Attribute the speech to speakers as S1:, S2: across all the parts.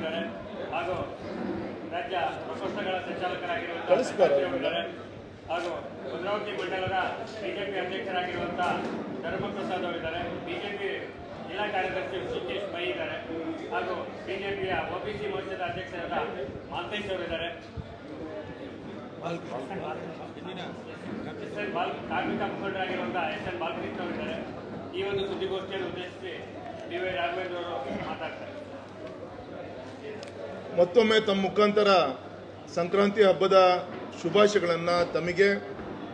S1: ಇದ್ದಾರೆ. ಹಾಗೂ ರಾಜ್ಯ ಪ್ರಕೋಷ್ಠಗಳ ಸಂಚಾಲಕರಾಗಿರುವಂತಹ ಹಾಗೂ ಭದ್ರಾವತಿ ಮಂಡಲದ ಬಿಜೆಪಿ ಅಧ್ಯಕ್ಷರಾಗಿರುವಂತಹ ಧರ್ಮಪ್ರಸಾದ್ ಅವರಿದ್ದಾರೆ ಬಿಜೆಪಿ ಜಿಲ್ಲಾ ಕಾರ್ಯದರ್ಶಿ ಸುಖೇಶ್ ಪೈ ಇದ್ದಾರೆ. ಹಾಗೂ ಬಿಜೆಪಿಯ ಒಬಿಸಿ ಮೋರ್ಚಾದ ಅಧ್ಯಕ್ಷರಾದ ಮಾಲ್ತೇಶ್ ಅವರಿದ್ದಾರೆ ಎಸ್ ಎನ್ ಬಾಲ್ ಕಾರ್ಮಿಕ ಮುಖಂಡರಾಗಿರುವಂತಹ ಎಸ್ ಎನ್ ಬಾಲಕೃಷ್ಣ ಅವರಿದ್ದಾರೆ ಈ ಒಂದು ಸುದ್ದಿಗೋಷ್ಠಿಯನ್ನು ಉದ್ದೇಶಿಸಿ ಡಿ ವೈ ರಾಘವೇಂದ್ರ ಅವರು ಮಾತಾಡ್ತಾರೆ.
S2: ಮತ್ತೊಮ್ಮೆ ತಮ್ಮ ಮುಖಾಂತರ ಸಂಕ್ರಾಂತಿ ಹಬ್ಬದ ಶುಭಾಶಯಗಳನ್ನು ತಮಗೆ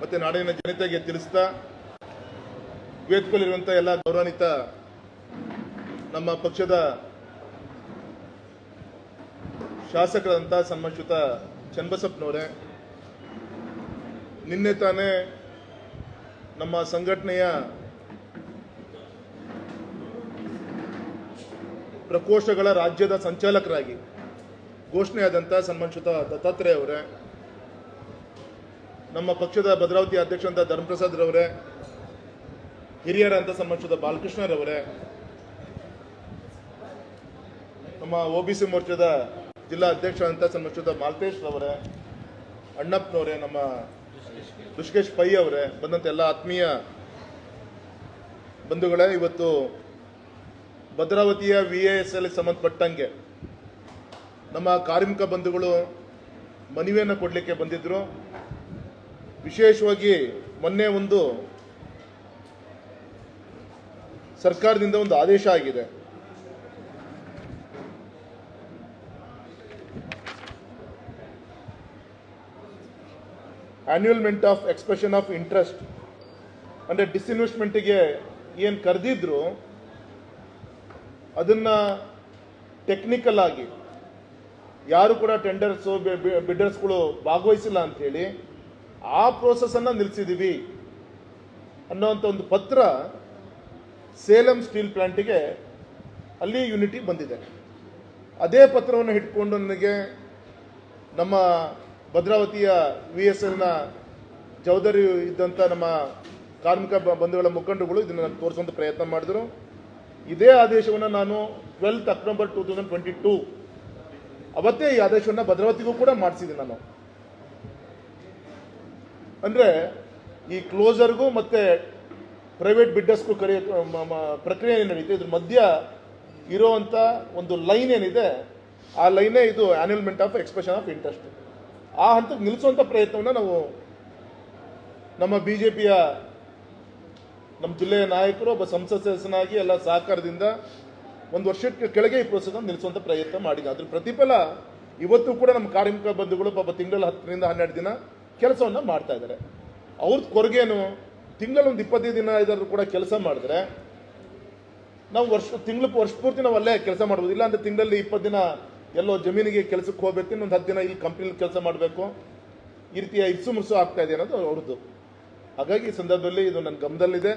S2: ಮತ್ತು ನಾಡಿನ ಜನತೆಗೆ ತಿಳಿಸ್ತಾ ವೇದಿಕೆಯಲ್ಲಿರುವಂಥ ಎಲ್ಲ ಗೌರವಾನ್ವಿತ ನಮ್ಮ ಪಕ್ಷದ ಶಾಸಕರಂತ ಸನ್ಮಾನಿತ ಚನ್ನಬಸಪ್ಪನವರೇ, ನಿನ್ನೆ ತಾನೇ ನಮ್ಮ ಸಂಘಟನೆಯ ಪ್ರಕೋಷ್ಠಗಳ ರಾಜ್ಯದ ಸಂಚಾಲಕರಾಗಿ ಘೋಷಣೆಯಾದಂಥ ಸನ್ಮಾನಿತ ದತ್ತಾತ್ರೇಯ ಅವರೇ, ನಮ್ಮ ಪಕ್ಷದ ಭದ್ರಾವತಿ ಅಧ್ಯಕ್ಷರಂತ ಧರ್ಮಪ್ರಸಾದ್ ರವರೇ ಹಿರಿಯರಂತ ಸನ್ಮಾನಿತ ಬಾಲಕೃಷ್ಣರವರೇ ನಮ್ಮ ಒ ಬಿ ಸಿ ಮೋರ್ಚಾದ ಜಿಲ್ಲಾ ಅಧ್ಯಕ್ಷ ಅಂತ ಸಂಬಂಧಿಸಿದ ಮಾಲ್ತೇಶ್ ರವರೇ, ಅಣ್ಣಪ್ಪನವರೇ, ನಮ್ಮ ಋಷಿಕೇಶ್ ಪೈ ಅವರೇ ಬಂದಂಥ ಎಲ್ಲ ಆತ್ಮೀಯ ಬಂಧುಗಳೇ, ಇವತ್ತು ಭದ್ರಾವತಿಯ ವಿ ಎ ಎಸ್ ಎಲ್ ಸಂಬಂಧಪಟ್ಟಂಗೆ ನಮ್ಮ ಕಾರ್ಮಿಕ ಬಂಧುಗಳು ಮನವಿಯನ್ನು ಕೊಡಲಿಕ್ಕೆ ಬಂದಿದ್ದರು ವಿಶೇಷವಾಗಿ ಮೊನ್ನೆ ಒಂದು ಸರ್ಕಾರದಿಂದ ಒಂದು ಆದೇಶ ಆಗಿದೆ. Annulment of expression of interest ಅಂದರೆ ಡಿಸ್ಇನ್ವೆಸ್ಟ್ಮೆಂಟಿಗೆ ಏನು ಕರೆದಿದ್ರು, ಅದನ್ನು ಟೆಕ್ನಿಕಲ್ ಆಗಿ ಯಾರು ಕೂಡ ಟೆಂಡರ್ಸು ಬಿಡ್ಡರ್ಸ್ಗಳು ಭಾಗವಹಿಸಿಲ್ಲ ಅಂತೇಳಿ ಆ ಪ್ರೋಸೆಸನ್ನು ನಿಲ್ಲಿಸಿದ್ದೀವಿ ಅನ್ನೋವಂಥ ಒಂದು ಪತ್ರ ಸೇಲಂ ಸ್ಟೀಲ್ ಪ್ಲ್ಯಾಂಟಿಗೆ ಅಲ್ಲಿ ಯೂನಿಟಿ ಬಂದಿದೆ. ಅದೇ ಪತ್ರವನ್ನು ಇಟ್ಕೊಂಡು ನನಗೆ ನಮ್ಮ ಭದ್ರಾವತಿಯ ವಿ ಎಸ್ ಎಲ್ನ ಜವಾಬ್ದಾರಿ ಇದ್ದಂಥ ನಮ್ಮ ಕಾರ್ಮಿಕ ಬಂಧುಗಳ ಮುಖಂಡರುಗಳು ಇದನ್ನು ನಾನು ತೋರಿಸುವಂಥ ಪ್ರಯತ್ನ ಮಾಡಿದ್ರು. ಇದೇ ಆದೇಶವನ್ನು ನಾನು twelfth October two thousand twenty two ಅವತ್ತೇ ಈ ಆದೇಶವನ್ನು ಭದ್ರಾವತಿಗೂ ಕೂಡ ಮಾಡಿಸಿದೆ ನಾನು. ಅಂದರೆ ಈ ಕ್ಲೋಸರ್ಗೂ ಮತ್ತೆ ಪ್ರೈವೇಟ್ ಬಿಡ್ಡರ್ಸ್ಗೂ ಕರೆಯ ಪ್ರಕ್ರಿಯೆ ನಡೀತು ಇದ್ರ ಮಧ್ಯ ಇರೋವಂಥ ಒಂದು ಲೈನ್ ಏನಿದೆ, ಆ ಲೈನೇ ಇದು annulment of expression of interest ಆ ಹಂತಕ್ಕೆ ನಿಲ್ಲಿಸುವಂಥ ಪ್ರಯತ್ನವನ್ನು ನಾವು ನಮ್ಮ ಬಿ ಜೆ ಪಿಯ ನಮ್ಮ ಜಿಲ್ಲೆಯ ನಾಯಕರು, ಒಬ್ಬ ಸಂಸತ್ ಸದಸ್ಯನಾಗಿ ಎಲ್ಲ ಸಹಕಾರದಿಂದ ಒಂದು ವರ್ಷಕ್ಕೆ ಕೆಳಗೆ ಈ ಪ್ರೋಸೆಸ್ ನಿಲ್ಲಿಸುವಂಥ ಪ್ರಯತ್ನ ಮಾಡಿದೆ ಅದ್ರ ಪ್ರತಿಫಲ ಇವತ್ತು ಕೂಡ ನಮ್ಮ ಕಾರ್ಮಿಕ ಬಂಧುಗಳು ಪಾಪ ತಿಂಗಳ ಹತ್ತರಿಂದ ಹನ್ನೆರಡು ದಿನ ಕೆಲಸವನ್ನು ಮಾಡ್ತಾ ಇದ್ದಾರೆ. ಅವ್ರದ್ದು ಕೊರಗೇನು ತಿಂಗಳ ಒಂದು ಇಪ್ಪತ್ತೈದು ದಿನ ಇದಾದ್ರು ಕೂಡ ಕೆಲಸ ಮಾಡಿದ್ರೆ ನಾವು ವರ್ಷ, ತಿಂಗಳು ವರ್ಷ ಪೂರ್ತಿ ನಾವು ಅಲ್ಲೇ ಕೆಲಸ ಮಾಡ್ಬೋದು. ಇಲ್ಲ ಅಂದ್ರೆ ತಿಂಗಳಲ್ಲಿ ಇಪ್ಪತ್ತು ದಿನ ಎಲ್ಲೋ ಜಮೀನಿಗೆ ಕೆಲಸಕ್ಕೆ ಹೋಗ್ಬೇಕು, ಇನ್ನೊಂದು ಹತ್ತು ದಿನ ಇಲ್ಲಿ ಕಂಪ್ನಿಲಿ ಕೆಲಸ ಮಾಡಬೇಕು. ಈ ರೀತಿಯ ಇರ್ಸು ಮುರ್ಸು ಆಗ್ತಾ ಇದೆ ಅನ್ನೋದು ಅವ್ರದ್ದು. ಹಾಗಾಗಿ ಈ ಸಂದರ್ಭದಲ್ಲಿ ಇದು ನನ್ನ ಗಮನದಲ್ಲಿದೆ.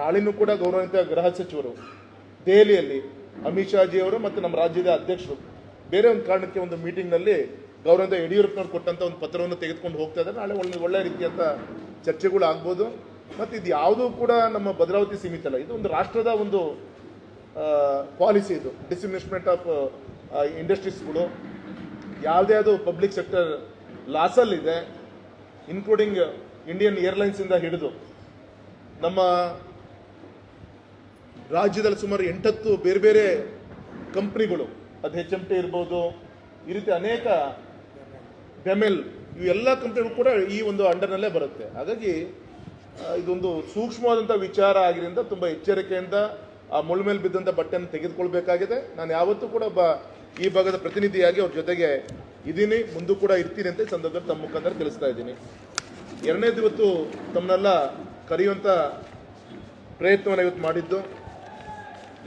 S2: ನಾಳಿನೂ ಕೂಡ ಗೌರವಿತ ಗೃಹ ಸಚಿವರು ದೆಹಲಿಯಲ್ಲಿ ಅಮಿತ್ ಶಾ ಅವರು ಮತ್ತು ನಮ್ಮ ರಾಜ್ಯದ ಅಧ್ಯಕ್ಷರು. ಬೇರೆ ಒಂದು ಕಾರಣಕ್ಕೆ ಒಂದು ಮೀಟಿಂಗ್ನಲ್ಲಿ ಗೌರವದ ಯಡಿಯೂರಪ್ಪನವ್ರು ಕೊಟ್ಟಂತ ಒಂದು ಪತ್ರವನ್ನು ತೆಗೆದುಕೊಂಡು ಹೋಗ್ತಾ ಇದ್ದಾರೆ. ನಾಳೆ ಒಳ್ಳೆ ಒಳ್ಳೆ ರೀತಿಯಂತ ಚರ್ಚೆಗಳು ಆಗ್ಬೋದು. ಮತ್ತು ಇದು ಯಾವುದೂ ಕೂಡ ನಮ್ಮ ಭದ್ರಾವತಿ ಸೀಮಿತ ಅಲ್ಲ ಇದು ಒಂದು ರಾಷ್ಟ್ರದ ಒಂದು ಪಾಲಿಸಿ ಇದು. ಡಿಸ್ಇನ್ವೆಸ್ಟ್ಮೆಂಟ್ ಆಫ್ ಇಂಡಸ್ಟ್ರೀಸ್ಗಳು ಯಾವುದೇ ಅದು ಪಬ್ಲಿಕ್ ಸೆಕ್ಟರ್ ಲಾಸಲ್ಲಿದೆ ಇನ್ಕ್ಲೂಡಿಂಗ್ ಇಂಡಿಯನ್ ಏರ್ಲೈನ್ಸಿಂದ ಹಿಡಿದು. ನಮ್ಮ ರಾಜ್ಯದಲ್ಲಿ ಸುಮಾರು ಎಂಟತ್ತು ಬೇರೆ ಬೇರೆ ಕಂಪ್ನಿಗಳು, ಅದು ಹೆಚ್ ಎಂ ಟಿ ಇರ್ಬೋದು, ಈ ರೀತಿ ಅನೇಕ ಬೆಮೆಲ್ ಇವೆಲ್ಲ ಕಂಪ್ನಿಗಳು ಕೂಡ ಈ ಒಂದು ಅಂಡರ್ನಲ್ಲೇ ಬರುತ್ತೆ. ಹಾಗಾಗಿ ಇದೊಂದು ಸೂಕ್ಷ್ಮವಾದಂಥ ವಿಚಾರ ಆಗಿರಿಂದ ತುಂಬ ಎಚ್ಚರಿಕೆಯಿಂದ ಆ ಮುಳ್ಳು ಮೇಲೆ ಬಿದ್ದಂಥ ಬಟ್ಟೆಯನ್ನು ತೆಗೆದುಕೊಳ್ಬೇಕಾಗಿದೆ. ನಾನು ಯಾವತ್ತೂ ಕೂಡ ಒಬ್ಬ ಈ ಭಾಗದ ಪ್ರತಿನಿಧಿಯಾಗಿ ಅವ್ರ ಜೊತೆಗೆ ಇದ್ದೀನಿ. ಮುಂದೂ ಕೂಡ ಇರ್ತೀನಿ ಅಂತ ಸಂದರ್ಭದಲ್ಲಿ ತಮ್ಮ ಮುಖಾಂತರ ತಿಳಿಸ್ತಾ ಇದ್ದೀನಿ. ಎರಡನೇದು ಇವತ್ತು ತಮ್ಮನ್ನೆಲ್ಲ ಕರೆಯುವಂಥ ಪ್ರಯತ್ನವನ್ನು ಇವತ್ತು ಮಾಡಿದ್ದು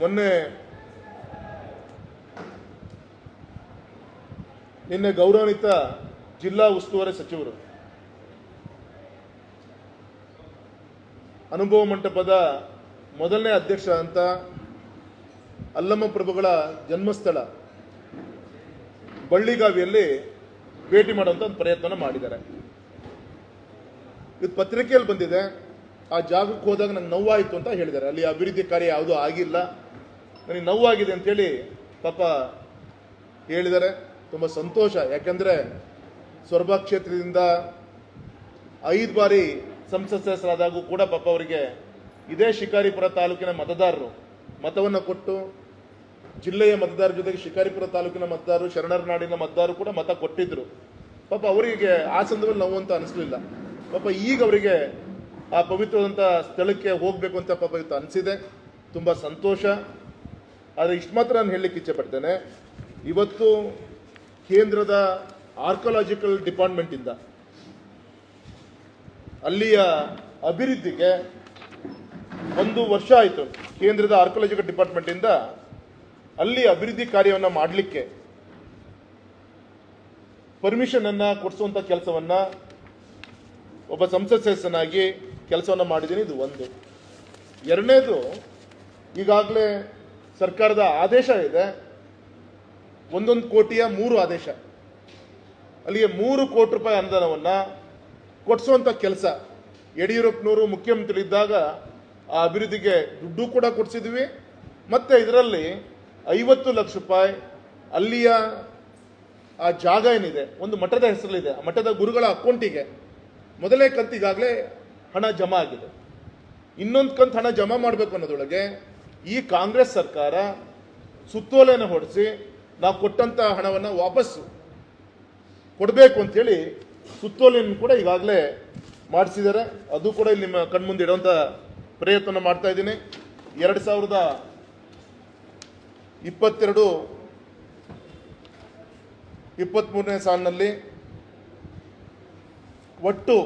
S2: ಮೊನ್ನೆ ನಿನ್ನೆ ಗೌರವಾನ್ವಿತ ಜಿಲ್ಲಾ ಉಸ್ತುವಾರಿ ಸಚಿವರು ಅನುಭವ ಮಂಟಪದ ಮೊದಲನೇ ಅಧ್ಯಕ್ಷ ಅಂತ ಅಲ್ಲಮ್ಮ ಪ್ರಭುಗಳ ಜನ್ಮಸ್ಥಳ ಬಳ್ಳಿಗಾವಿಯಲ್ಲಿ ಭೇಟಿ ಮಾಡುವಂಥ ಒಂದು ಪ್ರಯತ್ನ ಮಾಡಿದ್ದಾರೆ. ಇದು ಪತ್ರಿಕೆಯಲ್ಲಿ ಬಂದಿದೆ. ಆ ಜಾಗಕ್ಕೆ ಹೋದಾಗ ನಂಗೆ ನೋವಾಯಿತು ಅಂತ ಹೇಳಿದ್ದಾರೆ. ಅಲ್ಲಿ ಅಭಿವೃದ್ಧಿ ಕಾರ್ಯ ಯಾವುದೂ ಆಗಿಲ್ಲ. ನನಗೆ ನೋವಾಗಿದೆ ಅಂತೇಳಿ ಪಾಪ ಹೇಳಿದ್ದಾರೆ. ತುಂಬ ಸಂತೋಷ. ಯಾಕೆಂದರೆ ಸ್ವರ್ಭ ಕ್ಷೇತ್ರದಿಂದ ಐದು ಬಾರಿ ಸಂಸತ್ ಸದಸ್ಯರಾದಾಗೂ ಕೂಡ ಪಾಪ ಅವರಿಗೆ ಇದೇ ಶಿಕಾರಿಪುರ ತಾಲೂಕಿನ ಮತದಾರರು ಮತವನ್ನು ಕೊಟ್ಟು ಜಿಲ್ಲೆಯ ಮತದಾರರ ಜೊತೆಗೆ ಶಿಕಾರಿಪುರ ತಾಲೂಕಿನ ಮತದಾರರು ಶರಣರ ನಾಡಿನ ಮತದಾರರು ಕೂಡ ಮತ ಕೊಟ್ಟಿದ್ದರು ಪಾಪ ಅವರಿಗೆ ಆ ಸಂದರ್ಭದಲ್ಲಿ ನೋವು ಅಂತ ಅನಿಸ್ಲಿಲ್ಲ. ಪಾಪ ಈಗ ಅವರಿಗೆ ಆ ಪವಿತ್ರವಾದಂಥ ಸ್ಥಳಕ್ಕೆ ಹೋಗಬೇಕು ಅಂತ ಪಾಪ ಇವತ್ತು ಅನಿಸಿದೆ. ತುಂಬ ಸಂತೋಷ. ಆದರೆ ಇಷ್ಟು ಮಾತ್ರ ನಾನು ಹೇಳಲಿಕ್ಕೆ ಇಚ್ಛೆಪಡ್ತೇನೆ. ಇವತ್ತು ಕೇಂದ್ರದ ಆರ್ಕೊಲಾಜಿಕಲ್ ಡಿಪಾರ್ಟ್ಮೆಂಟಿಂದ ಅಲ್ಲಿಯ ಅಭಿವೃದ್ಧಿಗೆ ಒಂದು ವರ್ಷ ಆಯಿತು ಕೇಂದ್ರದ ಆರ್ಕೊಲಾಜಿಕಲ್ ಡಿಪಾರ್ಟ್ಮೆಂಟಿಂದ ಅಲ್ಲಿ ಅಭಿವೃದ್ಧಿ ಕಾರ್ಯವನ್ನು ಮಾಡಲಿಕ್ಕೆ ಪರ್ಮಿಷನ್ ಅನ್ನ ಕೊಡಿಸುವಂತ ಕೆಲಸವನ್ನ ಒಬ್ಬ ಸಂಸತ್ ಸದಸ್ಯನಾಗಿ ಕೆಲಸವನ್ನ ಮಾಡಿದ್ದೀನಿ. ಇದು ಒಂದು. ಎರಡನೇದು, ಈಗಾಗಲೇ ಸರ್ಕಾರದ ಆದೇಶ ಇದೆ. ಒಂದೊಂದು ಕೋಟಿಯ ಮೂರು ಆದೇಶ. ಅಲ್ಲಿಗೆ ಮೂರು ಕೋಟಿ ರೂಪಾಯಿ ಅನುದಾನವನ್ನು ಕೊಡಿಸುವಂಥ ಕೆಲಸ. ಯಡಿಯೂರಪ್ಪನವರು ಮುಖ್ಯಮಂತ್ರಿ ಇದ್ದಾಗ ಆ ಅಭಿವೃದ್ಧಿಗೆ ದುಡ್ಡು ಕೂಡ ಕೊಡಿಸಿದ್ವಿ. ಮತ್ತು ಇದರಲ್ಲಿ ಐವತ್ತು ಲಕ್ಷ ರೂಪಾಯಿ ಅಲ್ಲಿಯ ಆ ಜಾಗ ಏನಿದೆ, ಒಂದು ಮಠದ ಹೆಸರಲ್ಲಿದೆ. ಆ ಮಠದ ಗುರುಗಳ ಅಕೌಂಟಿಗೆ. ಮೊದಲೇ ಕಂತಿಗಾಗಲೇ ಹಣ ಜಮಾ ಆಗಿದೆ. ಇನ್ನೊಂದು ಕಂತು ಹಣ ಜಮಾ ಮಾಡಬೇಕು ಅನ್ನೋದೊಳಗೆ ಈ ಕಾಂಗ್ರೆಸ್ ಸರ್ಕಾರ ಸುತ್ತೋಲೆಯನ್ನು ಹೊಡೆಸಿ ನಾವು ಕೊಟ್ಟಂತ ಹಣವನ್ನು ವಾಪಸ್ಸು ಕೊಡಬೇಕು ಅಂತೇಳಿ ಸುತ್ತೋಲೆಯನ್ನು ಕೂಡ ಈಗಾಗಲೇ ಮಾಡಿಸಿದ್ದಾರೆ. ಅದು ಕೂಡ ಇಲ್ಲಿ ನಿಮ್ಮ ಕಣ್ಮುಂದೆ ಇಡುವಂಥ ಪ್ರಯತ್ನ ಮಾಡ್ತಾ ಇದ್ದೀನಿ. ಎರಡು ಸಾವಿರದ ಇಪ್ಪತ್ತೆರಡು ಇಪ್ಪತ್ತ್ಮೂರನೇ ಸಾಲಿನಲ್ಲಿ ಒಟ್ಟು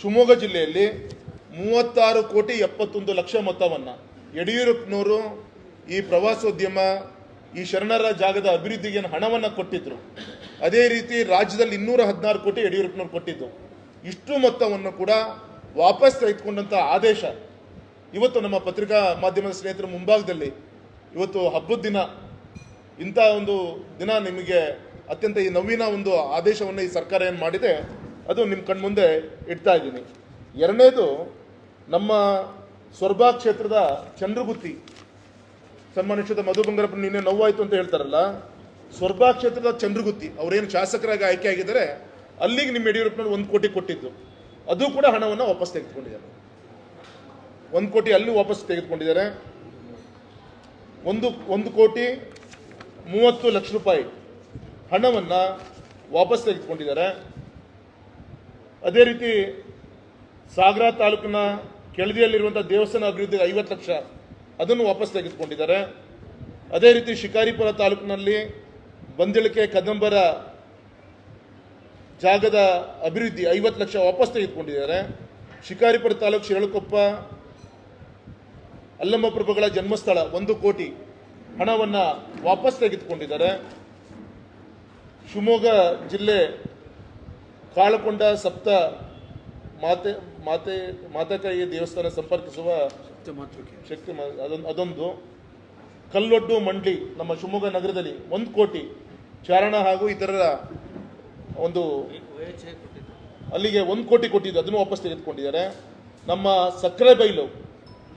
S2: ಶಿವಮೊಗ್ಗ ಜಿಲ್ಲೆಯಲ್ಲಿ ಮೂವತ್ತಾರು ಕೋಟಿ ಎಪ್ಪತ್ತೊಂದು ಲಕ್ಷ ಮೊತ್ತವನ್ನು ಯಡಿಯೂರಪ್ಪನವರು ಈ ಪ್ರವಾಸೋದ್ಯಮ, ಈ ಶರಣರ ಜಾಗದ ಅಭಿವೃದ್ಧಿಗೆ ಹಣವನ್ನು ಕೊಟ್ಟಿದ್ರು. ಅದೇ ರೀತಿ ರಾಜ್ಯದಲ್ಲಿ ಇನ್ನೂರ ಹದಿನಾರು ಕೋಟಿ ಯಡಿಯೂರಪ್ಪನವ್ರು ಕೊಟ್ಟಿದ್ದು. ಇಷ್ಟು ಮೊತ್ತವನ್ನು ಕೂಡ ವಾಪಸ್ ತೆಗೆದುಕೊಂಡಂಥ ಆದೇಶ ಇವತ್ತು ನಮ್ಮ ಪತ್ರಿಕಾ ಮಾಧ್ಯಮದ ಸ್ನೇಹಿತರ ಮುಂಭಾಗದಲ್ಲಿ ಇವತ್ತು ಹಬ್ಬದ ದಿನ. ಇಂಥ ಒಂದು ದಿನ ನಿಮಗೆ ಅತ್ಯಂತ ಈ ನವೀನ ಒಂದು ಆದೇಶವನ್ನು ಈ ಸರ್ಕಾರ ಏನು ಮಾಡಿದೆ? ಅದು ನಿಮ್ಮ ಕಣ್ಮುಂದೆ ಇಡ್ತಾ ಇದ್ದೀನಿ. ಎರಡನೇದು, ನಮ್ಮ ಸ್ವರ್ಭಾ ಕ್ಷೇತ್ರದ ಚಂದ್ರಗುತ್ತಿ ಸನ್ಮಾನಿಷ್ಠದ ಮಧು ಬಂಗಾರಪ್ಪ ನಿನ್ನೆ ನೋವಾಯಿತು ಅಂತ ಹೇಳ್ತಾರಲ್ಲ ಸ್ವರ್ಭಾ ಕ್ಷೇತ್ರದ ಚಂದ್ರಗುತ್ತಿ, ಅವರೇನು ಶಾಸಕರಾಗಿ ಆಯ್ಕೆ ಆಗಿದ್ದಾರೆ, ಅಲ್ಲಿಗೆ ನಿಮ್ಮ ಯಡಿಯೂರಪ್ಪನವ್ರು ಒಂದು ಕೋಟಿ ಕೊಟ್ಟಿದ್ದು. ಅದು ಕೂಡ ಹಣವನ್ನು ವಾಪಸ್ ತೆಗೆದುಕೊಂಡಿದ್ದಾರೆ. ಒಂದು ಕೋಟಿ ಅಲ್ಲಿ ವಾಪಸ್ ತೆಗೆದುಕೊಂಡಿದ್ದಾರೆ. ಒಂದು ಒಂದು ಕೋಟಿ ಮೂವತ್ತು ಲಕ್ಷ ರೂಪಾಯಿ ಹಣವನ್ನು ವಾಪಸ್ ತೆಗೆದುಕೊಂಡಿದ್ದಾರೆ. ಅದೇ ರೀತಿ ಸಾಗರ ತಾಲೂಕಿನ ಕೆಳದಿಯಲ್ಲಿರುವಂಥ ದೇವಸ್ಥಾನ ಅಭಿವೃದ್ಧಿಗೆ ಐವತ್ತು ಲಕ್ಷ ಅದನ್ನು ವಾಪಸ್ ತೆಗೆದುಕೊಂಡಿದ್ದಾರೆ. ಅದೇ ರೀತಿ ಶಿಕಾರಿಪುರ ತಾಲೂಕಿನಲ್ಲಿ ಬಂದಿಳಿಕೆ ಕದಂಬರ ಜಾಗದ ಅಭಿವೃದ್ಧಿ ಐವತ್ತು ಲಕ್ಷ ವಾಪಸ್ ತೆಗೆದುಕೊಂಡಿದ್ದಾರೆ. ಶಿಕಾರಿಪುರ ತಾಲೂಕು ಶಿರಳಕೊಪ್ಪ ಅಲ್ಲಮ್ಮ ಪ್ರಭುಗಳ ಜನ್ಮಸ್ಥಳ ಒಂದು ಕೋಟಿ ಹಣವನ್ನು ವಾಪಸ್ ತೆಗೆದುಕೊಂಡಿದ್ದಾರೆ. ಶಿವಮೊಗ್ಗ ಜಿಲ್ಲೆ ಕಾಳಕೊಂಡ ಸಪ್ತ ಮಾತೆ ಮಾತೆ ಮಾತಕಾಯಿ ದೇವಸ್ಥಾನ ಸಂಪರ್ಕಿಸುವ ಶಕ್ತಿ ಶಕ್ತಿ ಅದೊಂದು ಅದೊಂದು. ಕಲ್ಲೊಡ್ಡು ಮಂಡಳಿ ನಮ್ಮ ಶಿವಮೊಗ್ಗ ನಗರದಲ್ಲಿ ಒಂದು ಕೋಟಿ ಚಾರಣ ಹಾಗೂ ಇತರರ ಒಂದು ಅಲ್ಲಿಗೆ ಒಂದು ಕೋಟಿ ಕೊಟ್ಟಿದ್ದು ಅದನ್ನು ವಾಪಸ್ ತೆಗೆದುಕೊಂಡಿದ್ದಾರೆ. ನಮ್ಮ ಸಕ್ಕರೆ ಬೈಲು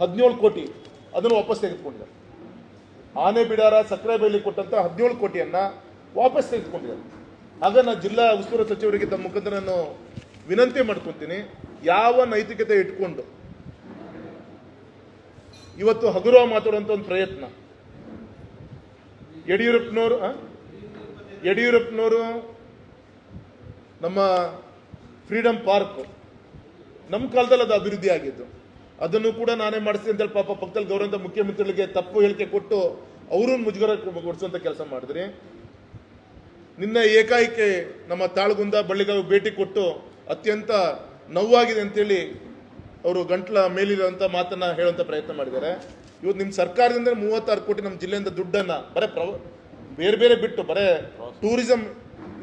S2: ಹದಿನೇಳು ಕೋಟಿ ಅದನ್ನು ವಾಪಸ್ ತೆಗೆದುಕೊಂಡಿದ್ದಾರೆ. ಆನೆ ಬಿಡಾರ ಸಕ್ಕರೆ ಬೈಲಿ ಕೊಟ್ಟಂತ ಹದಿನೇಳು ಕೋಟಿಯನ್ನ ವಾಪಸ್ ತೆಗೆದುಕೊಂಡಿದ್ದಾರೆ. ಆಗ ನಾನು ಜಿಲ್ಲಾ ಉಸ್ತುವಾರಿ ಸಚಿವರಿಗೆ ತಮ್ಮ ಮುಖಾಂತರ ನಾನು ವಿನಂತಿ ಮಾಡ್ಕೊತೀನಿ. ಯಾವ ನೈತಿಕತೆ ಇಟ್ಕೊಂಡು ಇವತ್ತು ಹಗುರ ಮಾತಾಡುವಂಥ ಒಂದು ಪ್ರಯತ್ನ. ಯಡಿಯೂರಪ್ಪನವರು? ಯಡಿಯೂರಪ್ಪನವರು ನಮ್ಮ ಫ್ರೀಡಮ್ ಪಾರ್ಕ್, ನಮ್ಮ ಕಾಲದಲ್ಲಿ ಅದು ಅಭಿವೃದ್ಧಿ ಆಗಿದ್ದು. ಅದನ್ನು ಕೂಡ ನಾನೇ ಮಾಡಿಸ್ತೀನಿ ಅಂತೇಳಿ ಪಾಪ ಪಕ್ಕದಲ್ಲಿ ಗೌರವಂತ ಮುಖ್ಯಮಂತ್ರಿಗಳಿಗೆ ತಪ್ಪು ಹೇಳಿಕೆ ಕೊಟ್ಟು ಅವರು ಮುಜುಗರ ಕೊಡಿಸುವಂತ ಕೆಲಸ ಮಾಡಿದ್ರಿ. ನಿನ್ನ ಏಕಾಏಕಿ ನಮ್ಮ ತಾಳಗುಂದ ಬಳ್ಳಿಗಾವಿ ಭೇಟಿ ಕೊಟ್ಟು ಅತ್ಯಂತ ನೋವಾಗಿದೆ ಅಂತೇಳಿ ಅವರು ಗಂಟ್ಲ ಮೇಲಿರುವಂತ ಮಾತನ್ನ ಹೇಳುವಂತ ಪ್ರಯತ್ನ ಮಾಡಿದ್ದಾರೆ. ಇವತ್ತು ನಿಮ್ಮ ಸರ್ಕಾರದಿಂದ ಮೂವತ್ತಾರು ಕೋಟಿ ನಮ್ಮ ಜಿಲ್ಲೆಯಿಂದ ದುಡ್ಡನ್ನ ಬರೇ ಪ್ರವ, ಬೇರೆ ಬೇರೆ ಬಿಟ್ಟು ಬರೇ ಟೂರಿಸಂ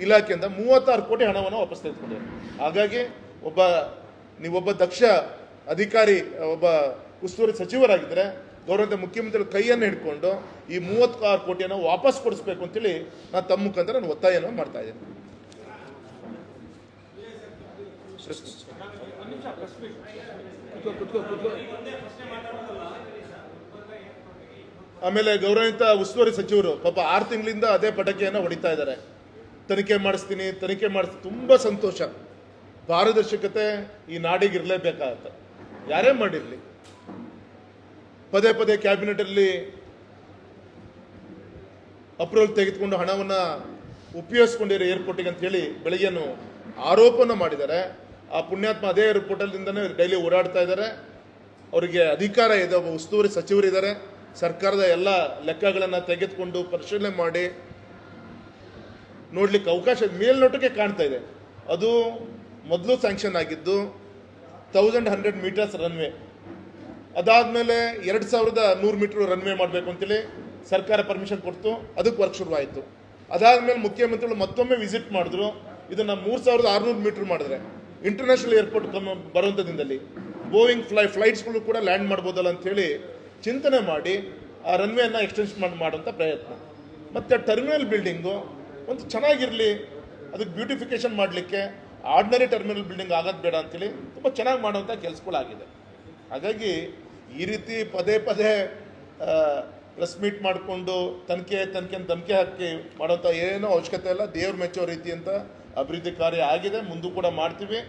S2: ಇಲಾಖೆಯಿಂದ ಮೂವತ್ತಾರು ಕೋಟಿ ಹಣವನ್ನು ವಾಪಸ್ ತೆಗೆದುಕೊಂಡಿದ್ದಾರೆ. ಹಾಗಾಗಿ ಒಬ್ಬ, ನೀವೊಬ್ಬ ದಕ್ಷ ಅಧಿಕಾರಿ, ಒಬ್ಬ ಉಸ್ತುವಾರಿ ಸಚಿವರಾಗಿದ್ದರೆ ಗೌರವಂತ ಮುಖ್ಯಮಂತ್ರಿ ಕೈಯನ್ನು ಹಿಡ್ಕೊಂಡು ಈ ಮೂವತ್ತಾರು ಕೋಟಿಯನ್ನು ವಾಪಸ್ ಕೊಡಿಸ್ಬೇಕು ಅಂತೇಳಿ ನಾನು ತಮ್ಮ ಮುಖಾಂತರ ನಾನು ಒತ್ತಾಯನ ಮಾಡ್ತಾ ಇದ್ದೇನೆ. ಆಮೇಲೆ ಗೌರವಿತ ಉಸ್ತುವಾರಿ ಸಚಿವರು, ಪಾಪ ಆರು ತಿಂಗಳಿಂದ ಅದೇ ಪಟಾಕಿಯನ್ನು ಹೊಡಿತಾ ಇದ್ದಾರೆ. ತನಿಖೆ ಮಾಡಿಸ್ತೀನಿ ತನಿಖೆ ಮಾಡಿಸ್ತೀನಿ ತುಂಬ ಸಂತೋಷ. ಪಾರದರ್ಶಕತೆ ಈ ನಾಡಿಗೆ ಇರಲೇಬೇಕಾಗತ್ತೆ. ಯಾರೇ ಮಾಡಿರಲಿ. ಪದೇ ಪದೇ ಕ್ಯಾಬಿನೆಟಲ್ಲಿ ಅಪ್ರೂವಲ್ ತೆಗೆದುಕೊಂಡು ಹಣವನ್ನು ಉಪಯೋಗಿಸ್ಕೊಂಡಿರೋ ಏರ್ಪೋರ್ಟಿಗೆ ಅಂತ ಹೇಳಿ ಬೆಳಗ್ಗೆನು ಆರೋಪನ ಮಾಡಿದ್ದಾರೆ. ಆ ಪುಣ್ಯಾತ್ಮ ಅದೇ ಏರ್ಪೋರ್ಟಲ್ಲಿಂದನೇ ಡೈಲಿ ಓಡಾಡ್ತಾ ಇದ್ದಾರೆ. ಅವರಿಗೆ ಅಧಿಕಾರ ಇದೆ, ಒಬ್ಬ ಉಸ್ತುವಾರಿ ಸಚಿವರಿದ್ದಾರೆ ಸರ್ಕಾರದ ಎಲ್ಲ ಲೆಕ್ಕಗಳನ್ನು ತೆಗೆದುಕೊಂಡು ಪರಿಶೀಲನೆ ಮಾಡಿ ನೋಡ್ಲಿಕ್ಕೆ ಅವಕಾಶ ಮೇಲ್ನೋಟಕ್ಕೆ ಕಾಣ್ತಾ ಇದೆ. ಅದು ಮೊದಲು ಸ್ಯಾಂಕ್ಷನ್ ಆಗಿದ್ದು ತೌಸಂಡ್ ಹಂಡ್ರೆಡ್ ಮೀಟರ್ಸ್ ರನ್ವೇ ಅದಾದಮೇಲೆ ಎರಡು ಸಾವಿರದ ನೂರು ಮೀಟರ್ ರನ್ವೇ ಮಾಡಬೇಕು ಅಂತೇಳಿ ಸರ್ಕಾರ ಪರ್ಮಿಷನ್ ಕೊಡ್ತು. ಅದಕ್ಕೆ ವರ್ಕ್ ಶುರುವಾಯಿತು. ಅದಾದಮೇಲೆ ಮುಖ್ಯಮಂತ್ರಿಗಳು ಮತ್ತೊಮ್ಮೆ ವಿಸಿಟ್ ಮಾಡಿದ್ರು. ಇದನ್ನು ಮೂರು ಸಾವಿರದ ಆರುನೂರು ಮೀಟ್ರ್ ಮಾಡಿದ್ರೆ ಇಂಟರ್ನ್ಯಾಷನಲ್ ಏರ್ಪೋರ್ಟ್ ಕಮ್ಮ ಬರುವಂಥ ದಿನದಲ್ಲಿ ಬೋಯಿಂಗ್ ಫ್ಲೈ ಫ್ಲೈಟ್ಸ್ಗಳು ಕೂಡ ಲ್ಯಾಂಡ್ ಮಾಡ್ಬೋದಲ್ಲ ಅಂಥೇಳಿ ಚಿಂತನೆ ಮಾಡಿ ಆ ರನ್ವೇನ ಎಕ್ಸ್ಟೆನ್ಷನ್ ಮಾಡಿ ಮಾಡುವಂಥ ಪ್ರಯತ್ನ. ಮತ್ತು ಟರ್ಮಿನಲ್ ಬಿಲ್ಡಿಂಗು ಒಂದು ಚೆನ್ನಾಗಿರಲಿ. ಅದಕ್ಕೆ ಬ್ಯೂಟಿಫಿಕೇಶನ್ ಮಾಡಲಿಕ್ಕೆ ಆರ್ಡಿನರಿ ಟರ್ಮಿನಲ್ ಬಿಲ್ಡಿಂಗ್ ಆಗೋದು ಬೇಡ ಅಂತೇಳಿ ತುಂಬ ಚೆನ್ನಾಗಿ ಮಾಡುವಂಥ ಕೆಲಸಗಳಾಗಿದೆ. ಹಾಗಾಗಿ ಈ ರೀತಿ ಪದೇ ಪದೇ ಪ್ರೆಸ್ ಮೀಟ್ ಮಾಡಿಕೊಂಡು ತನಿಖೆ ತನಿಖೆ ಧಮಕಿ ಹಾಕಿ ಮಾಡೋಂಥ ಏನೂ ಅವಶ್ಯಕತೆ ಇಲ್ಲ. ದೇವ್ರ ಮೆಚ್ಚೋ ರೀತಿ ಅಂತ ಅಭಿವೃದ್ಧಿ ಕಾರ್ಯ ಆಗಿದೆ. ಮುಂದೂ ಕೂಡ ಮಾಡ್ತೀವಿ.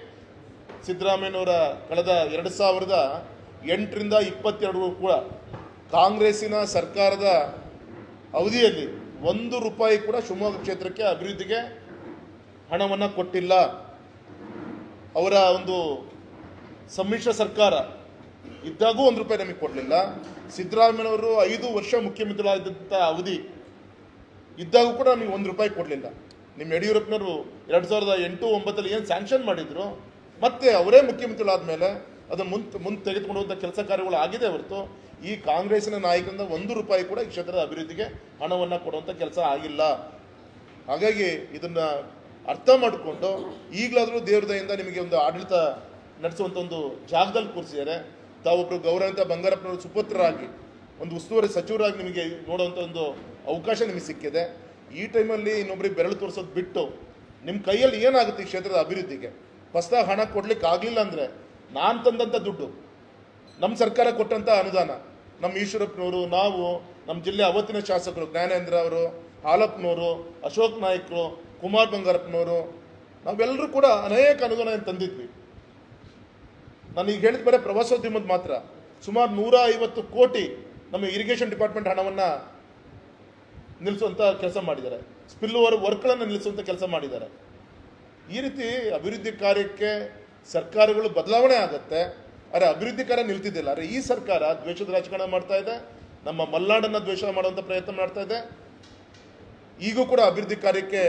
S2: ಸಿದ್ದರಾಮಯ್ಯನವರ ಕಳೆದ ಎರಡು ಸಾವಿರದ ಎಂಟರಿಂದ ಇಪ್ಪತ್ತೆರಡು ಕೂಡ ಕಾಂಗ್ರೆಸ್ಸಿನ ಸರ್ಕಾರದ ಅವಧಿಯಲ್ಲಿ ಒಂದು ರೂಪಾಯಿ ಕೂಡ ಶಿವಮೊಗ್ಗ ಕ್ಷೇತ್ರಕ್ಕೆ ಅಭಿವೃದ್ಧಿಗೆ ಹಣವನ್ನು ಕೊಟ್ಟಿಲ್ಲ. ಅವರ ಒಂದು ಸಮ್ಮಿಶ್ರ ಸರ್ಕಾರ ಇದ್ದಾಗೂ ಒಂದು ರೂಪಾಯಿ ನಮಗೆ ಕೊಡಲಿಲ್ಲ. ಸಿದ್ದರಾಮಯ್ಯನವರು ಐದು ವರ್ಷ ಮುಖ್ಯಮಂತ್ರಿಗಳಾದಂಥ ಅವಧಿ ಇದ್ದಾಗೂ ಕೂಡ ನಮಗೆ ಒಂದು ರೂಪಾಯಿ ಕೊಡಲಿಲ್ಲ. ನಿಮ್ಮ ಯಡಿಯೂರಪ್ಪನವರು ಎರಡು ಸಾವಿರದ ಎಂಟು, ಒಂಬತ್ತಲ್ಲಿ ಏನು ಸ್ಯಾಂಕ್ಷನ್ ಮಾಡಿದ್ರು, ಮತ್ತೆ ಅವರೇ ಮುಖ್ಯಮಂತ್ರಿಗಳಾದ್ಮೇಲೆ ಅದನ್ನು ಮುಂದೆ ಮುಂದೆ ತೆಗೆದುಕೊಂಡು ಕೆಲಸ ಕಾರ್ಯಗಳು ಆಗಿದೆ ಹೊರತು, ಈ ಕಾಂಗ್ರೆಸ್ಸಿನ ನಾಯಕರಿಂದ ಒಂದು ರೂಪಾಯಿ ಕೂಡ ಈ ಕ್ಷೇತ್ರದ ಅಭಿವೃದ್ಧಿಗೆ ಹಣವನ್ನು ಕೊಡುವಂಥ ಕೆಲಸ ಆಗಿಲ್ಲ. ಹಾಗಾಗಿ ಇದನ್ನು ಅರ್ಥ ಮಾಡಿಕೊಂಡು ಈಗಲಾದರೂ ದೇವ್ರದಯಿಂದ ನಿಮಗೆ ಒಂದು ಆಡಳಿತ ನಡೆಸುವಂಥ ಒಂದು ಜಾಗದಲ್ಲಿ ಕೂರಿಸಿದ್ದಾರೆ. ತಾವೊಬ್ಬರು ಗೌರವಂತ ಬಂಗಾರಪ್ಪನವರು ಸುಪುತ್ರರಾಗಿ, ಒಂದು ಉಸ್ತುವಾರಿ ಸಚಿವರಾಗಿ ನಿಮಗೆ ನೋಡುವಂಥ ಒಂದು ಅವಕಾಶ ನಿಮಗೆ ಸಿಕ್ಕಿದೆ. ಈ ಟೈಮಲ್ಲಿ ಇನ್ನೊಬ್ರಿಗೆ ಬೆರಳು ತೋರಿಸೋದು ಬಿಟ್ಟು ನಿಮ್ಮ ಕೈಯಲ್ಲಿ ಏನಾಗುತ್ತೆ ಈ ಕ್ಷೇತ್ರದ ಅಭಿವೃದ್ಧಿಗೆ? ಹೊಸದಾಗಿ ಹಣ ಕೊಡ್ಲಿಕ್ಕೆ ಆಗಲಿಲ್ಲ ಅಂದರೆ ನಾನು ತಂದಂಥ ದುಡ್ಡು ನಮ್ಮ ಸರ್ಕಾರ ಕೊಟ್ಟಂಥ ಅನುದಾನ ನಮ್ಮ ಈಶ್ವರಪ್ಪನವರು, ನಾವು ನಮ್ಮ ಜಿಲ್ಲೆ ಅವತ್ತಿನ ಶಾಸಕರು ಜ್ಞಾನೇಂದ್ರ ಅವರು, ಹಾಲಪ್ಪನವರು, ಅಶೋಕ್ ನಾಯ್ಕರು, ಕುಮಾರ್ ಬಂಗಾರಪ್ಪನವರು, ನಾವೆಲ್ಲರೂ ಕೂಡ ಅನೇಕ ಅನುದಾನ ತಂದಿದ್ವಿ. ನಾನು ಈಗ ಹೇಳಿದ ಬರೀ ಪ್ರವಾಸೋದ್ಯಮದ ಮಾತ್ರ. ಸುಮಾರು ನೂರ ಐವತ್ತು ಕೋಟಿ ನಮ್ಮ ಇರಿಗೇಷನ್ ಡಿಪಾರ್ಟ್ಮೆಂಟ್ ಹಣವನ್ನು ನಿಲ್ಲಿಸುವಂಥ ಕೆಲಸ ಮಾಡಿದ್ದಾರೆ. ಸ್ಪಿಲ್ ಓವರ್ ವರ್ಕ್ಗಳನ್ನು ನಿಲ್ಲಿಸುವಂಥ ಕೆಲಸ ಮಾಡಿದ್ದಾರೆ. ಈ ರೀತಿ ಅಭಿವೃದ್ಧಿ ಕಾರ್ಯಕ್ಕೆ ಸರ್ಕಾರಗಳು ಬದಲಾವಣೆ ಆಗುತ್ತೆ. ಆದರೆ ಅಭಿವೃದ್ಧಿ ಕಾರ್ಯ ನಿಲ್ತಿದ್ದಿಲ್ಲ. ಆದರೆ ಈ ಸರ್ಕಾರ ದ್ವೇಷದ ರಾಜಕಾರಣ ಮಾಡ್ತಾ ಇದೆ. ನಮ್ಮ ಮಲ್ನಾಡನ್ನು ದ್ವೇಷ ಮಾಡುವಂಥ ಪ್ರಯತ್ನ ಮಾಡ್ತಾ ಇದೆ. ಈಗೂ ಕೂಡ ಅಭಿವೃದ್ಧಿ ಕಾರ್ಯಕ್ಕೆ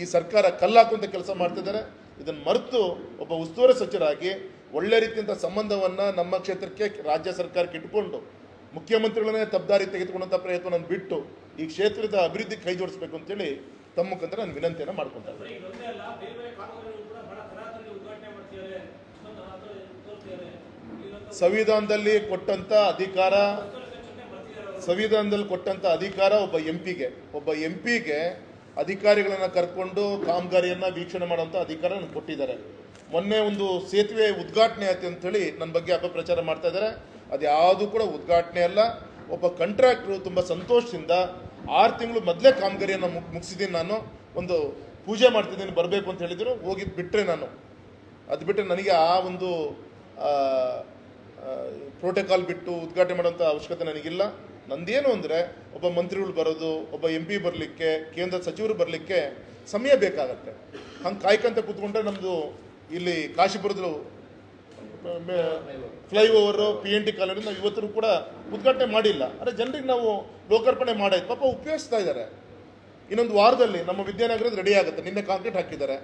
S2: ಈ ಸರ್ಕಾರ ಕಲ್ಲಾಕುವಂಥ ಕೆಲಸ ಮಾಡ್ತಿದ್ದಾರೆ. ಇದನ್ನು ಮರೆತು ಒಬ್ಬ ಉಸ್ತುವಾರಿ ಸಚಿವರಾಗಿ ಒಳ್ಳೆ ರೀತಿಯಂಥ ಸಂಬಂಧವನ್ನು ನಮ್ಮ ಕ್ಷೇತ್ರಕ್ಕೆ ರಾಜ್ಯ ಸರ್ಕಾರಕ್ಕೆ ಇಟ್ಕೊಂಡು ಮುಖ್ಯಮಂತ್ರಿಗಳನ್ನೇ ತಬ್ದಾರಿ ತೆಗೆದುಕೊಂಡಂಥ ಪ್ರಯತ್ನವನ್ನು ಬಿಟ್ಟು ಈ ಕ್ಷೇತ್ರದ ಅಭಿವೃದ್ಧಿ ಕೈ ಜೋಡಿಸ್ಬೇಕು ಅಂತೇಳಿ ತಮ್ಮ ಮುಖಾಂತರ ನಾನು ವಿನಂತಿಯನ್ನು ಮಾಡ್ಕೊತಾ ಇದ್ದೀನಿ
S3: ಇದೊಂದೇ ಅಲ್ಲ ಬೇರೆ ಬೇರೆ ಕಾನೂನುಗಳು ಕೂಡ ಬಹಳ ತರಾತುರಿ ಉದ್ಘಾಟನೆ ಮಾಡ್ತಿದ್ದಾರೆ ಇಷ್ಟೊಂದು ಅದು ತೋರಿಸ್ತಿದ್ದಾರೆ ಇಲ್ಲೊಂದು
S2: ಸಂವಿಧಾನದಲ್ಲಿ ಕೊಟ್ಟಂಥ ಅಧಿಕಾರ ಸಂವಿಧಾನದಲ್ಲಿ ಕೊಟ್ಟಂಥ ಅಧಿಕಾರ ಒಬ್ಬ ಎಂ ಪಿಗೆ ಒಬ್ಬ ಎಂ ಪಿಗೆ ಅಧಿಕಾರಿಗಳನ್ನ ಕರ್ಕೊಂಡು ಕಾಮಗಾರಿಯನ್ನು ವೀಕ್ಷಣೆ ಮಾಡುವಂಥ ಅಧಿಕಾರ ನನಗೆ ಕೊಟ್ಟಿದ್ದಾರೆ. ಮೊನ್ನೆ ಒಂದು ಸೇತುವೆ ಉದ್ಘಾಟನೆ ಆಯ್ತು ಅಂತೇಳಿ ನನ್ನ ಬಗ್ಗೆ ಅಪಪ್ರಚಾರ ಮಾಡ್ತಾ ಇದ್ದಾರೆ ಅದು ಯಾವುದು ಕೂಡ ಉದ್ಘಾಟನೆ ಅಲ್ಲ. ಒಬ್ಬ ಕಾಂಟ್ರಾಕ್ಟ್ರು ತುಂಬ ಸಂತೋಷದಿಂದ ಆರು ತಿಂಗಳು ಮೊದಲೇ ಕಾಮಗಾರಿಯನ್ನು ಮುಗ್ ಮುಗಿಸಿದ್ದೀನಿ ನಾನು. ಒಂದು ಪೂಜೆ ಮಾಡ್ತಿದ್ದೀನಿ, ಬರಬೇಕು ಅಂತ ಹೇಳಿದ್ರು. ಹೋಗಿದ್ದು ಬಿಟ್ಟರೆ ನಾನು. ಅದು ಬಿಟ್ಟರೆ ನನಗೆ ಆ ಒಂದು ಪ್ರೋಟೋಕಾಲ್ ಬಿಟ್ಟು ಉದ್ಘಾಟನೆ ಮಾಡೋಂಥ ಅವಶ್ಯಕತೆ ನನಗಿಲ್ಲ. ನಂದೇನು ಅಂದರೆ ಒಬ್ಬ ಮಂತ್ರಿಗಳು ಬರೋದು, ಒಬ್ಬ ಎಂ ಪಿ ಬರಲಿಕ್ಕೆ, ಕೇಂದ್ರ ಸಚಿವರು ಬರಲಿಕ್ಕೆ ಸಮಯ ಬೇಕಾಗತ್ತೆ. ಹಂಗೆ ಕಾಯ್ಕೊಂತ ಕೂತ್ಕೊಂಡ್ರೆ ನಮ್ಮದು ಇಲ್ಲಿ ಕಾಶಿಪುರದಲ್ಲೂ flyover P N T colony ನಾವು ಇವತ್ತರೂ ಕೂಡ ಉದ್ಘಾಟನೆ ಮಾಡಿಲ್ಲ. ಆದರೆ ಜನರಿಗೆ ನಾವು ಲೋಕಾರ್ಪಣೆ ಮಾಡಾಯ್ತು. ಪಾಪ ಉಪಯೋಗಿಸ್ತಾ ಇದ್ದಾರೆ. ಇನ್ನೊಂದು ವಾರದಲ್ಲಿ ನಮ್ಮ ವಿದ್ಯಾನಗರದ ರೆಡಿ ಆಗುತ್ತೆ. ನಿನ್ನೆ ಕಾಂಕ್ರೀಟ್ ಹಾಕಿದ್ದಾರೆ.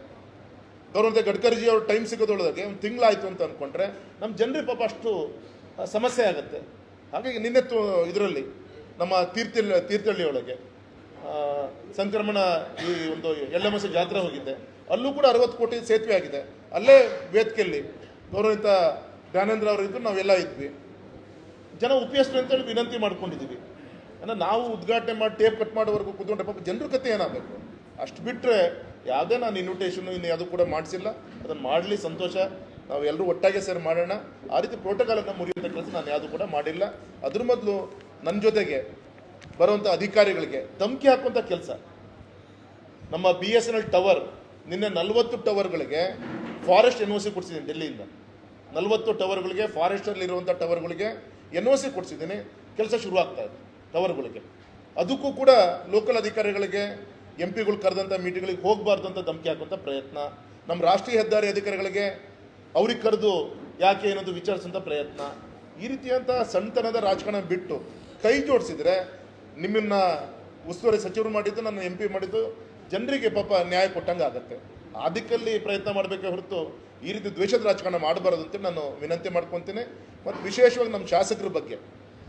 S2: ಗೌರವಂತ ಗಡ್ಕರಿಜಿ ಅವ್ರ ಟೈಮ್ ಸಿಗೋದೊಳಗೆ ಒಂದು ತಿಂಗಳಾಯಿತು ಅಂತ ಅಂದ್ಕೊಂಡ್ರೆ ನಮ್ಮ ಜನರಿಗೆ ಪಾಪ ಅಷ್ಟು ಸಮಸ್ಯೆ ಆಗುತ್ತೆ. ಹಾಗಾಗಿ ನಿನ್ನೆ ಇದರಲ್ಲಿ ನಮ್ಮ ತೀರ್ಥ ತೀರ್ಥಹಳ್ಳಿಯೊಳಗೆ ಸಂಕ್ರಮಣ ಈ ಒಂದು ಎಳ್ಳಮಸೆ ಜಾತ್ರೆ ಹೋಗಿದ್ದೆ ಅಲ್ಲೂ ಕೂಡ ಅರವತ್ತು ಕೋಟಿ ಸೇತುವೆ ಆಗಿದೆ. ಅಲ್ಲೇ ವೇದಿಕೆಯಲ್ಲಿ ಗೌರವಿತ ಜ್ಞಾನೇಂದ್ರ ಅವರು ಇದ್ದು ನಾವೆಲ್ಲ ಇದ್ವಿ. ಜನ ಉಪಯೋಗಿಸ್ರಿ ಅಂತೇಳಿ ವಿನಂತಿ ಮಾಡ್ಕೊಂಡಿದ್ದೀವಿ. ಅಂದರೆ ನಾವು ಉದ್ಘಾಟನೆ ಮಾಡಿ ಟೇಪ್ ಕಟ್ ಮಾಡೋವರೆಗೂ ಕೂತ್ಕೊಂಡ್ರೆ ಪಾಪ ಜನರ ಕತೆ ಏನಾಗಬೇಕು? ಅಷ್ಟು ಬಿಟ್ಟರೆ ಯಾವುದೇ ನಾನು ಇನ್ವಿಟೇಷನ್ ಇನ್ನು ಅದು ಕೂಡ ಮಾಡಿಸಿಲ್ಲ. ಅದನ್ನು ಮಾಡಲಿ ಸಂತೋಷ. ನಾವು ಎಲ್ಲರೂ ಒಟ್ಟಾಗೆ ಸೇರಿ ಮಾಡೋಣ. ಆ ರೀತಿ ಪ್ರೋಟೋಕಾಲನ್ನು ಮುರಿಯುವಂಥ ಕೆಲಸ ನಾನು ಯಾವುದು ಕೂಡ ಮಾಡಿಲ್ಲ. ಅದ್ರ ಮೊದಲು ನನ್ನ ಜೊತೆಗೆ ಬರುವಂಥ ಅಧಿಕಾರಿಗಳಿಗೆ ಧಮಕಿ ಹಾಕುವಂಥ ಕೆಲಸ. ನಮ್ಮ B S N L tower ನಿನ್ನೆ ನಲವತ್ತು ಟವರ್ಗಳಿಗೆ ಫಾರೆಸ್ಟ್ ಎನ್ ಒ ಸಿ ಕೊಡ್ಸಿದ್ದೀನಿ ಡೆಲ್ಲಿಯಿಂದ. ನಲವತ್ತು ಟವರ್ಗಳಿಗೆ ಫಾರೆಸ್ಟಲ್ಲಿರುವಂಥ ಟವರ್ಗಳಿಗೆ ಎನ್ ಒ ಸಿ ಕೊಡ್ಸಿದ್ದೀನಿ. ಕೆಲಸ ಶುರು ಆಗ್ತಾ ಇದೆ ಟವರ್ಗಳಿಗೆ. ಅದಕ್ಕೂ ಕೂಡ ಲೋಕಲ್ ಅಧಿಕಾರಿಗಳಿಗೆ, ಎಂ ಪಿಗಳು ಕರೆದಂಥ ಮೀಟಿಂಗ್ಗಳಿಗೆ ಹೋಗಬಾರ್ದು ಅಂತ ಧಮಕಿ ಹಾಕುವಂಥ ಪ್ರಯತ್ನ. ನಮ್ಮ ರಾಷ್ಟ್ರೀಯ ಹೆದ್ದಾರಿ ಅಧಿಕಾರಿಗಳಿಗೆ ಅವ್ರಿಗೆ ಕರೆದು ಯಾಕೆ ಏನೊಂದು ವಿಚಾರಿಸುವಂಥ ಪ್ರಯತ್ನ. ಈ ರೀತಿಯಂಥ ಸಣ್ಣತನದ ರಾಜಕಾರಣ ಬಿಟ್ಟು ಕೈ ಜೋಡಿಸಿದ್ರೆ ನಿಮ್ಮನ್ನ ಉಸ್ತುವಾರಿ ಸಚಿವರು ಮಾಡಿದ್ದು, ನನ್ನ ಎಂ ಪಿ ಮಾಡಿದ್ದು ಜನರಿಗೆ ಪಾಪ ನ್ಯಾಯ ಕೊಟ್ಟಂಗೆ ಆಗುತ್ತೆ. ಅದಕ್ಕಲ್ಲಿ ಪ್ರಯತ್ನ ಮಾಡಬೇಕೇ ಹೊರತು ಈ ರೀತಿ ದ್ವೇಷದ ರಾಜಕಾರಣ ಮಾಡಬಾರದು ಅಂತೇಳಿ ನಾನು ವಿನಂತಿ ಮಾಡ್ಕೊತೀನಿ. ಮತ್ತು ವಿಶೇಷವಾಗಿ ನಮ್ಮ ಶಾಸಕರ ಬಗ್ಗೆ.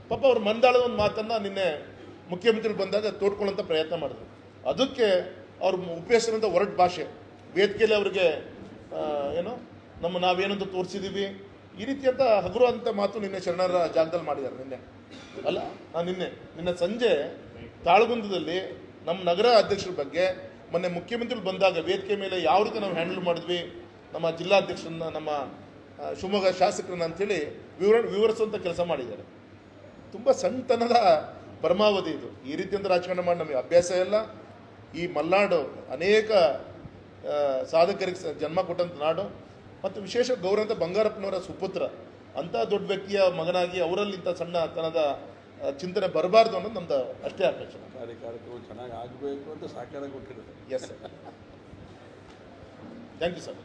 S2: ಪಾಪ ಅವ್ರು ಮಂದಾಳದ ಒಂದು ಮಾತನ್ನು ನಿನ್ನೆ ಮುಖ್ಯಮಂತ್ರಿ ಬಂದಾಗ ತೋಡ್ಕೊಳ್ಳೋಂಥ ಪ್ರಯತ್ನ ಮಾಡಿದ್ರು. ಅದಕ್ಕೆ ಅವ್ರು ಉಪಯೋಗಿಸಿದಂಥ ಹೊರಟ ಭಾಷೆ, ವೇದಿಕೆಯಲ್ಲಿ ಅವರಿಗೆ ಏನು, ನಮ್ಮ ನಾವೇನಂತ ತೋರಿಸಿದ್ದೀವಿ ಈ ರೀತಿಯಂಥ ಹಗುರು ಅಂತ ಮಾತು ನಿನ್ನೆ ಶರಣರ ಜಾಗದಲ್ಲಿ ಮಾಡಿದ್ದಾರೆ ನಿನ್ನೆ. ಅಲ್ಲ, ನಾನು ನಿನ್ನೆ ನಿನ್ನೆ ಸಂಜೆ ತಾಳಗುಂದದಲ್ಲಿ ನಮ್ಮ ನಗರ ಅಧ್ಯಕ್ಷರ ಬಗ್ಗೆ ಮೊನ್ನೆ ಮುಖ್ಯಮಂತ್ರಿಗಳು ಬಂದಾಗ ವೇದಿಕೆ ಮೇಲೆ ಯಾವ ರೀತಿ ನಾವು ಹ್ಯಾಂಡಲ್ ಮಾಡಿದ್ವಿ, ನಮ್ಮ ಜಿಲ್ಲಾಧ್ಯಕ್ಷರನ್ನ ನಮ್ಮ ಶಿವಮೊಗ್ಗ ಶಾಸಕರನ್ನ ಅಂಥೇಳಿ ವಿವರ ವಿವರಿಸುವಂಥ ಕೆಲಸ ಮಾಡಿದ್ದಾರೆ. ತುಂಬ ಸಣ್ಣತನದ ಪರಮಾವಧಿ ಇದು. ಈ ರೀತಿಯಿಂದ ರಾಜಕಾರಣ ಮಾಡಿ ನಮಗೆ ಅಭ್ಯಾಸ ಇಲ್ಲ. ಈ ಮಲ್ನಾಡು ಅನೇಕ ಸಾಧಕರಿಗೆ ಜನ್ಮ ಕೊಟ್ಟಂಥ ನಾಡು. ಮತ್ತು ವಿಶೇಷ ಗೌರವಂತ ಬಂಗಾರಪ್ಪನವರ ಸುಪುತ್ರ. ಅಂಥ ದೊಡ್ಡ ವ್ಯಕ್ತಿಯ ಮಗನಾಗಿ ಅವರಲ್ಲಿ ಇಂಥ ಸಣ್ಣತನದ ಚಿಂತನೆ ಬರಬಾರ್ದು ಅನ್ನೋದು ನಮ್ದು ಅಷ್ಟೇ ಅಪೇಕ್ಷೆ.
S4: ಕಾರ್ಯ ಕಾರ್ಯಕ್ರಮ ಚೆನ್ನಾಗಿ ಆಗಬೇಕು ಅಂತ ಸಾಕಾರ ಕೊಟ್ಟಿರುತ್ತೆ
S2: yes sir thank you sir